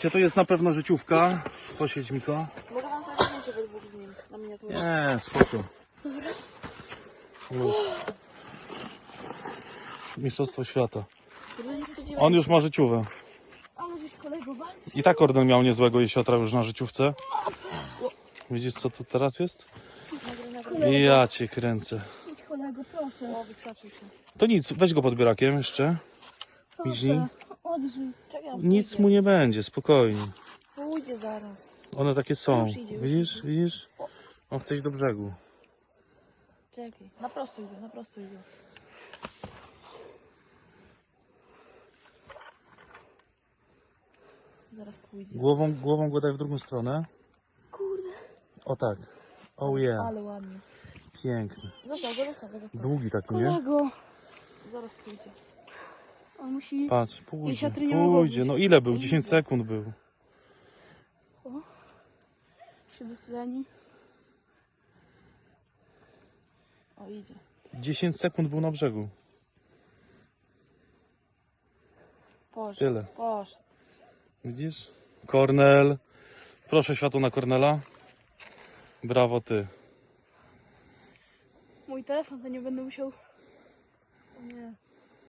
Czy to jest na pewno życiówka? Posiedź Miko. Mogę wam zrobić zdjęcie we dwóch z nim na miniaturze. Nie, spoko. Luz. Mistrzostwo świata. Kurde, nie spodziewałem On już ma życiówę. Ale żeś kolego walczy. I tak Orden miał niezłego jesiotra już na życiówce. Widzisz co tu teraz jest? I ja cię kręcę. Idź kolego, proszę. O, wykrzaczył się. To nic, weź go podbierakiem jeszcze. Widzisz? Odżyj. Nic pójdzie. mu nie będzie, spokojnie. Pójdzie zaraz. One takie są. Już idzie, już Widzisz, idzie. widzisz? On chce iść do brzegu. Czekaj. Na prosto idzie, na prosto idzie. Zaraz pójdzie. Głową, głową go daj w drugą stronę. Kurde. O tak. Oh yeah. Ale ładnie. Piękny. Go, zostaw go, zostaw. Długi taki, nie? Kolego. Zaraz pójdzie. On musi Patrz, pójdzie, nie pójdzie. No ile był? 10 sekund był. się wytleni. O, idzie. 10 sekund był na brzegu. Poszedł. Tyle. Poszedł. Widzisz? Kornel. Proszę światło na Kornela. Brawo ty. Mój telefon to nie będę musiał. O nie.